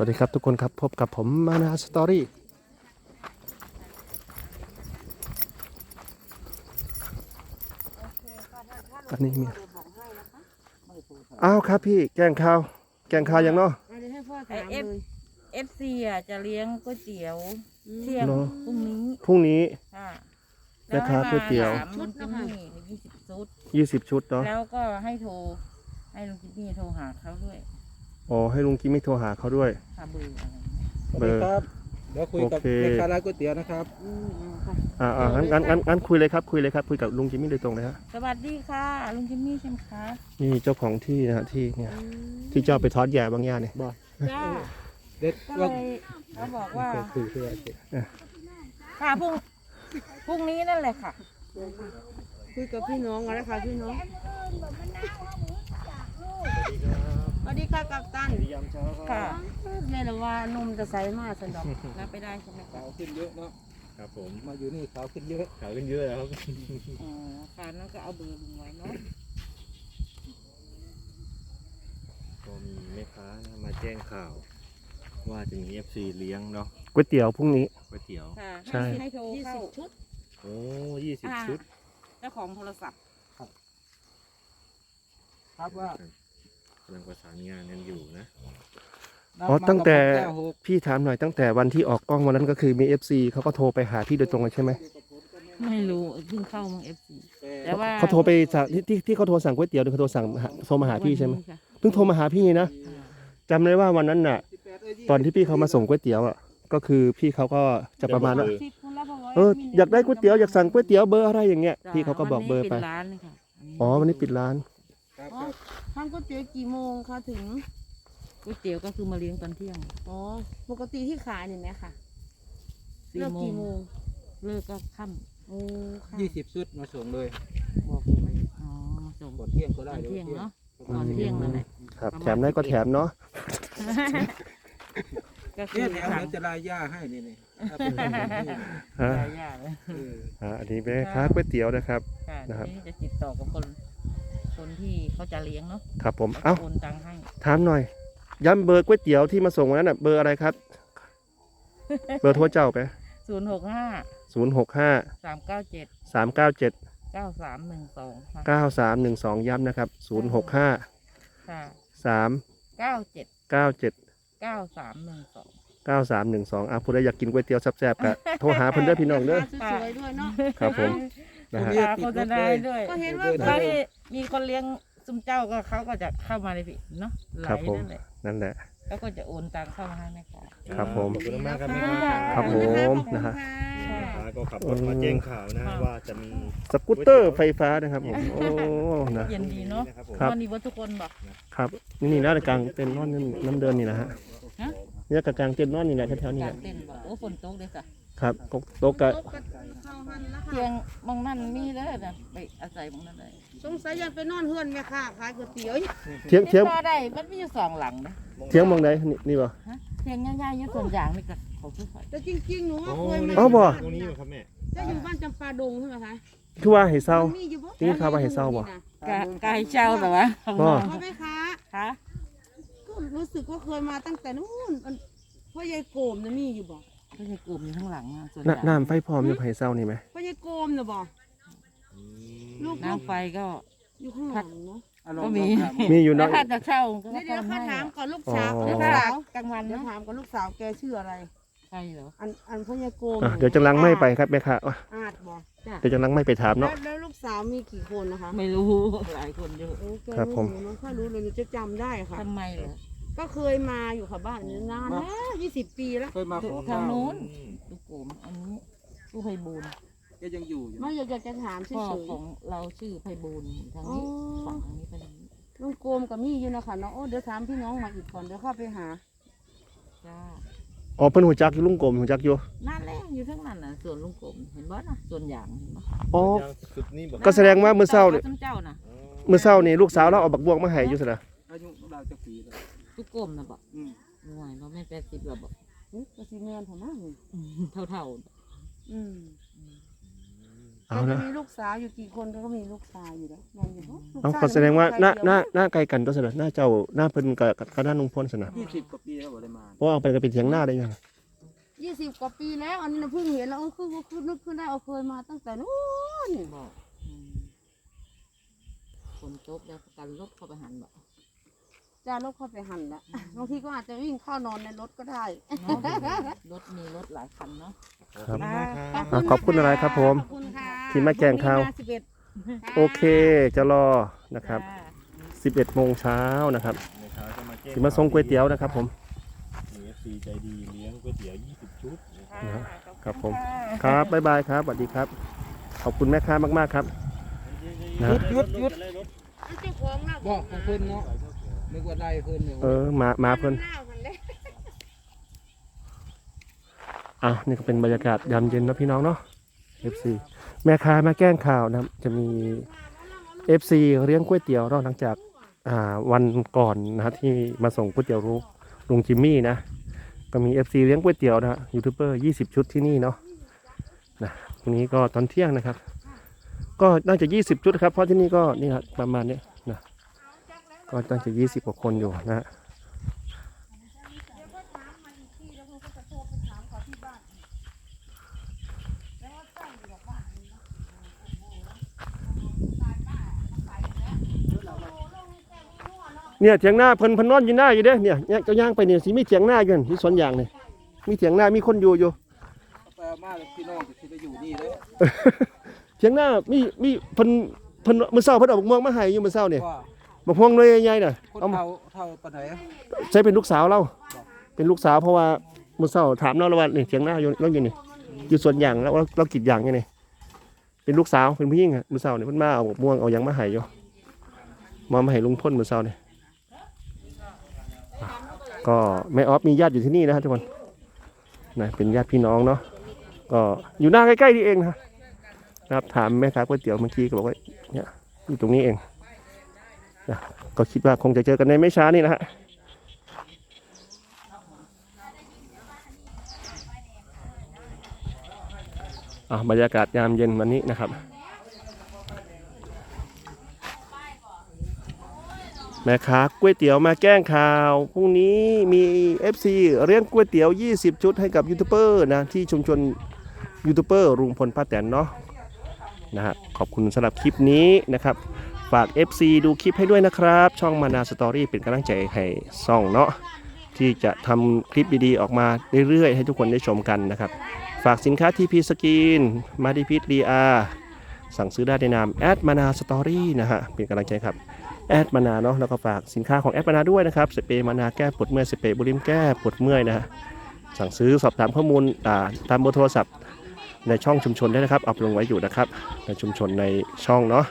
วัสดีครับทุกคนครับพบกับผมมานาสตอรี่อันนี้มีอ้าวครับพี่แกงข้าว แกงข้าวยังเนาะอะเดี๋ยวให้พ่อถามเอฟเลยเอฟซีอะจะเลี้ยงก๋วยเตี๋ยวเที่ยงเนอะพรุ่งนี้พรุ่งนี้ค่ะแม่ค้าก๋วยเตี๋ยว แล้ให้มาถามลุงจิมมี่ยี่สิบชุด 20 ชุดเนาะแล้วก็ให้โทร ให้ลุงจิมมี่โทรหาเขาด้วย อ๋อให้ลุงกิมไม่โทรหาเขาด้วยค่ะเบอร์อะไรสวัสดีครับ เดี๋ยวคุยกับโอเค แม่ค้าร้านก๋วยเตี๋ยวนะครับ อืมอ่าค่ะอ่าอ่างั้นงั้นงั้นงั้นคุยเลยครับคุยเลยครับคุยกับลุงจิมมี่โดยตรงเลยฮะสวัสดีค่ะ ลุงจิมมี่ใช่ไหมคะนี่เจ้าของที่นะฮะที่เนี่ยอืมที่เจ้าไปทอดแย่บางย่าเนี่ยจ้าเด็ดก็ว่าเลยเขาบอกว่าคุยคุยคุยค่ะพรุ่งพรุ่งนี้นั่นแหละค่ะ คุยกับพี่น้องกันแล้วค่ะพี่น้อง สวัสดีค่ะกัปตันยามเช้าค่ะแม่ละว่านุ่มจะใสมากสันดอกรับไปได้ใช่ไหมคะขาวขึ้นเยอะเนาะครับผมมาอยู่นี่ขาวขึ้นเยอะขาวขึ้นเยอะแล้วครับอ๋อค่ะนั่นก็เอาเบอร์ลุงไว้เนาะก็มีแม่ค้านะมาแจ้งข่าว ว่าจะมี FC เลี้ยงเนาะก๋วยเตี๋ยวพรุ่งนี้ ก๋วยเตี๋ยว ค่ะใช่ให้โทรยี่เข้าสิบชุดโอ้ยี่สิบอ่าชุดเจ้าของโทรศัพท์ครับว่ากำลังประสานงานกันอยู่นะ อ๋อตั้งแต่น้ำมันกับแก้วหกพี่ถามหน่อยตั้งแต่วันที่ออกกล้องวันนั้นก็คือมี FC เขาก็โทรไปหาพี่โดยตรงเลยใช่ไหมไม่รู้เพิ่งเข้ามังเอฟซีแต่ว่าเขาโทรไปสั่งที่ที่ที่เขาโทรสั่งก๋วยเตี๋ยวหรือเขาโทรสั่งหาโทรมาหาพี่ใช่ไหมวันนี้ค่ะเพิ่งโทรมาหาพี่นะอ่าจำได้ว่าวันนั้นน่ะ ตอนที่พี่เขามาส่งก๋วยเตี๋ยวอะก็คือพี่เขาก็จะประมาณว่าเออสิบคนละร้อยเอออยากได้ก๋วยเตี๋ยวอยากสั่งก๋วยเตี๋ยวเบอร์อะไรอย่างเงี้ยจ้ะพี่เขาก็บอกเบอร์ไปวันนี้ปิดร้านเลยค่ะอ๋อวันนี้ปิดร้านครับอ๋อครับ ทานก๋วยเตี๋ยวกี่โมงคะถึง ก๋วยเตี๋ยวก็คือมาเลี้ยงตอนเที่ยงอ๋อ ปกติที่ขายเนี่ยไหมค่ะสี่เลิกโมกี่งโมงเลิกก็ค่โอ้ค่ะยี่สิบชุดมาส่งเลยำบอกเลยไหมอ๋อส่งก่อนเที่ยงก็ตได้อนดี๋วเที่ยงเนาะที่ยตอนเที่ยงนั่นแหละ ครับแถมได้ก็แถมเนาะ ก็คืเนี่อยแถวสั่งเดี๋ยวจะลายย่าให้นี่นี่ถ้าเป็นคนที่ฮะหลายอย่างเลยเออ อ่าอันนี้แม่ค้าก๋วยเตี๋ยวนะครับ ค่ะนะครับทีนี้จะติดต่อกับคน คนที่เขาจะเลี้ยงเนาะครับผมเขาเอ้าจะโอนตังค์ให้ถามหน่อย ย้ำเบอร์ก๋วยเตี๋ยวที่มาส่งวันนั้นน่ะเบอร์อะไรครับ เบอร์โทรเจ้าไปศูนย์หกห้าศูนย์หกห้าสามเก้าเจ็ดสามเก้าเจ็ดเก้าสามหนึ่งสองค่ะเก้าสามหนึ่งสองย้ำนะครับศูนย์หกห้าค่ะสามเก้าเจ็ดเก้าเจ็ดเก้าสามหนึ่งสองเก้าสามหนึ่งสองอะผู้ใดอยากกินก๋วยเตี๋ยวแซ่บๆก็โทรหาเพิ่นเด้อพี่น้องเด้อสวยๆด้วยเนาะครับผมนะฮะฝากโฆษณาด้วยก็เห็นว่าถ้า มีมีคนเลี้ยงซุมเจ้าก็เขาก็จะเข้ามาเลยพี่เนาะไหลครับผมนั่นแหละนั่นแหละ แล้วก็จะโอนตังค์เข้ามาให้แม่ค้า ครับผม ขอบคุณมากครับแม่ค่ะค้าครับผม นะฮะ แม่ค้าก็ขับรถมาแจ้งข่าวนะว่าจะมีสกูตเตอร์ไฟฟ้านะครับผมโอ้นะ เย็นดีเนาะนะครับผม ครับ วันนี้ว่าทุกคนบอก ครับนี่นี่นะกลางเต็นท์นอนนี่น้ำเดินนี่นะฮะฮะ เนี่ยกลางเต็นท์นอนนี่แหละแถวๆนี่กแหลาละงเต้นบอกโอ้ฝนตกเลยค่ะครับตกโต๊ะกะ ตกกัน เข้าหันแล้วเตียค่ะงบางนั่นมีเลยนะไปอาศัยบางนั่นเลยสงสัยยังไปนอนเฮือนแม่ค่ะขายก๋วยเตี๋ยวเทียงเทียงพอได้มันมีอยู่สองหลังนะเทียงมองใดนี่นี่บ่ฮะเตียงง่ายๆอยี่ส่วนอย่างนี่ก็เขาคือไฟแต่จริงๆหนูว่าโอ้เคยมาอ๋อบ่ ตรงนี้อยู่ครับแม่จะอยู่บ้านจำปาดงใช่ไหมคะคือว่าให้เศร้า มันมีอยู่บ่นี่ข่าวว่าให้เศร้าบ่ กะกายเช่าแต่ว่าบ่เพราะแม่ค้าคะก็รู้สึกว่าเคยมาตั้งแต่นู้นอันพ่อยายโกมนะมีอยู่บ่ ก็จะกลุ่มอยู่ข้างหลังอะส่วนน้ำใหญ่น้ำไฟพร้อมอยู่ให้เศร้านี่ไหมพ่อยายโกมนะบ่อืมลูกน้ำไฟก็ อยู่ข้างหลังเนาะอารมก็ณ์มีครับมีอยู่แล้เนาะ วถ้าจะเช่าก็เดี๋ยวเดี๋ยวทำข้าให้ถามอะก่อนลูกสาวอ๋อ ลูกถ้าสาวกลางวันเดี๋ยวเนาะถามก่อนลูกสาวแกชื่ออะไร ใช่เหรออันอันพ่อยายโกมอะเดี๋ยวจะลังไม่ไปครับแม่ค่ะอะอาจบ่จ้ะเดี๋ยวจะลังไม่ไปถามแล้วเนาะ แล้วลูกสาวมีกี่คนนะคะไม่รู้ หลายคนเยอะโอ้แกครับรู้ผมหนูน้องค่อยรู้เลยหนูจะจำได้ค่ะทำไมเหรอ ก็เคยมาอยู่ค่ะบ้านนี้นานแล้วยี่สิบปีแล้ว เคยมาขอทางข้าวนู้น ลูกโกมอันนี้ลูกไพบูลย์แกยังอยู่อยู่ไม่อยากจะถามเฉพ่อยของเราชื่อไพบูลย์ทางนี้อ๋อฝั่งนี้ไปทางนี้ๆลุงโกมกับมี่อยู่นะคะเนาะโอ้เดี๋ยวถามพี่น้องมาอีกก่อนเดี๋ยวเข้าไปหา จ้าอ๋อเพิ่นหูจักอยู่ลุงกลมหูจักอยู่นั่นแหละอยู่ทั้งนั้นน่ะส่วนลุงโกมเห็นบ่นะส่วนอย่างเห็นบ่อ๋อ ยังสุดนี่บอกก็แสดงว่ามื้อเช้าเนี่ย เจ้าน่ะ มื้อเช้านี่ลูกสาวเราเอาบักบวงมาให้อยู่ซั่นน่ะ อายุเราจะปีแล้ว ลู กโกมน่ะบ่อืมหน่วยเราไม่แปดสิบหรอกบ่เฮ้ยกระสีเมียนผมมากเลยเท่าเท่าอืมเอาแต่นะจะมีลูกสาวอยู่กี่คนเขาก็มีลูกชายอยู่แล้วแม่นอยู่เนอะลูกเอาชยก็แสดงว่าหน้าใครหน้าเดียวหน้าไกลกันตัวสนะหน้าเจ้าหน้าเพิ่นกับกับหน้าลุงพลสนะยี่สิบกว่าปีแล้วบ่ได้มา เพราะว่าเอาไปกันเป็นเถียงหน้าได้ยังยี่สิบกว่าปีแล้ว อันนี้นะเพิ่งเห็นแล้วเออคือคือนึกขึ้นได้เอาเคยมาตั้งแต่นู้นบอกอืมฝนตกแล้วกันรถเข้าไปหันบอก จ้ารถเข้าไปหั่นละบางทีก็อาจจะวิ่งเข้านอนในรถก็ได้ เนาะรถมีรถหลายคันเนาะ ครับอ่าอะขอบคุณอะไรครับผมขอบคุณค่ะที่มาแจ้งข่าวพรุ่งนี้ม11ค่ะโอเคจะรอนะครับ 11โมงเช้านะครับแม่ค้าจะมาแจ้งสิมาส่งก๋วยเตี๋ยวนะครับผม มี FC ใจดีเลี้ยงก๋วยเตี๋ยว 20 ชุดนะครับนะฮะครับผม ครับบ๊ายบายครับสวัสดีครับ ขอบคุณแม่ค้ามากๆครับ นะ หยุดหยุดเจ้าของน่ะบอกของเพิ่นเนาะ นึกว่าได้เพิ่นเนี่ยเออมามาเพิ่นหน้ามันเลยอะนี่ก็เป็นบรรยากาศยามเย็นนะพี่น้องเนาะ FC แม่ค้ามาแกล้งข่าวนะครับจะมี FC เลี้ยงก๋วยเตี๋ยวเนาะหลังจากอ่าวันก่อนนะครับที่มาส่งก๋วยเตี๋ยวลุงลุงจิมมี่นะ ก็มี FC เลี้ยงก๋วยเตี๋ยวนะฮะยูทูบเบอร์20 ชุดที่นี่เนาะนะวันนี้ก็ตอนเที่ยงนะครับ ก็น่าจะ 20 ชุดครับเพราะที่นี่ก็นี่ครับประมาณเนี้ยนะ ก็น่าจะ20กว่าคนอยู่นะฮะเนี่ยเถียงหน้าเพิ่นเพิ่นนอนอยู่หน้าอยู่เด้เนี่ยเนี่ยเจ้าย่างไปเนี่ยสิมีเถียงหน้าอยู่นั่นที่สวนยางเนี่ยมีเถียงหน้ามีคนอยู่อยู่ไปเอามาแล้วพี่น้องก็สิได้อยู่นี่เลยเถียงหน้ามีมีเพิ่นเพิ่นมื้อเช้าเพิ่นเอาบักม่วงมาให้อยู่มื้อเช้าเนี่ยว่า บักม่วงหน่วยใหญ่ๆน่ะคนเอามาเฒ่าเฒ่าปานไหนใช้เป็นลูกสาวเราเป็นลูกสาวเพราะว่ามื้อเช้าถามเราแล้วว่านี่เถียงหน้าอยู่เราอยู่นี่อยู่สวนยางแล้วเราเรากรีดยางอยู่นี่เป็นลูกสาวเป็นผู้หญิงอะมื้อเช้านี่เพิ่นมาเอาบักม่วงเอาหยังมาให้อยู่มามาให้ลุงพ่นมื้อเช้านี่ก็แม่ออฟมีญาติอยู่ที่นี่นะครับทุกคนนะเป็นญาติพี่น้องเนาะก็อยู่หน้าใกล้ๆนี่เองนะ นะครับถามแม่ค้าก๋วยเตี๋ยวเมื่อกี้ก็บอกว่าเนี่ยอยู่ตรงนี้เองนะ ก็คิดว่าคงจะเจอกันในไม่ช้านี่นะฮะอะบรรยากาศยามเย็นวันนี้นะครับ แม่ค้าก๋วยเตี๋ยวมาแกล้งข่าวพรุ่งนี้มี FC เลี้ยงก๋วยเตี๋ยว 20 ชุดให้กับยูทูบเบอร์นะที่ชุมชนยูทูบเบอร์รุงพลป้าแตนเนาะนะฮะขอบคุณสำหรับคลิปนี้นะครับ ฝาก FC ดูคลิปให้ด้วยนะครับ ช่องมานาสตอรี่เป็นกำลังใจให้ซ่องเนาะที่จะทำคลิปดีๆ ออกมาเรื่อยๆ ให้ทุกคนได้ชมกันนะครับ ฝากสินค้า TP Skin มาดิพิทรีอาสั่งซื้อได้ในนามแอดมานาสตอรี่นะฮะเป็นกำลังใจครับแอดมานาเนาะแล้วก็ฝากสินค้าของแอดมานาด้วยนะครับสเปรย์มานาแก้ปวดเมื่อยสเปรย์บุริมแก้ปวดเมื่อยนะฮะสั่งซื้อสอบถามข้อมูลตามเบอร์โทรศัพท์ในช่องชุมชนได้นะครับเอาลงไว้อยู่นะครับในชุมชนในช่องเนาะ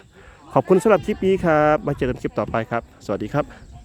ขอบคุณสำหรับคลิปนี้ครับมาเจอกันคลิปต่อไปครับ สวัสดีครับ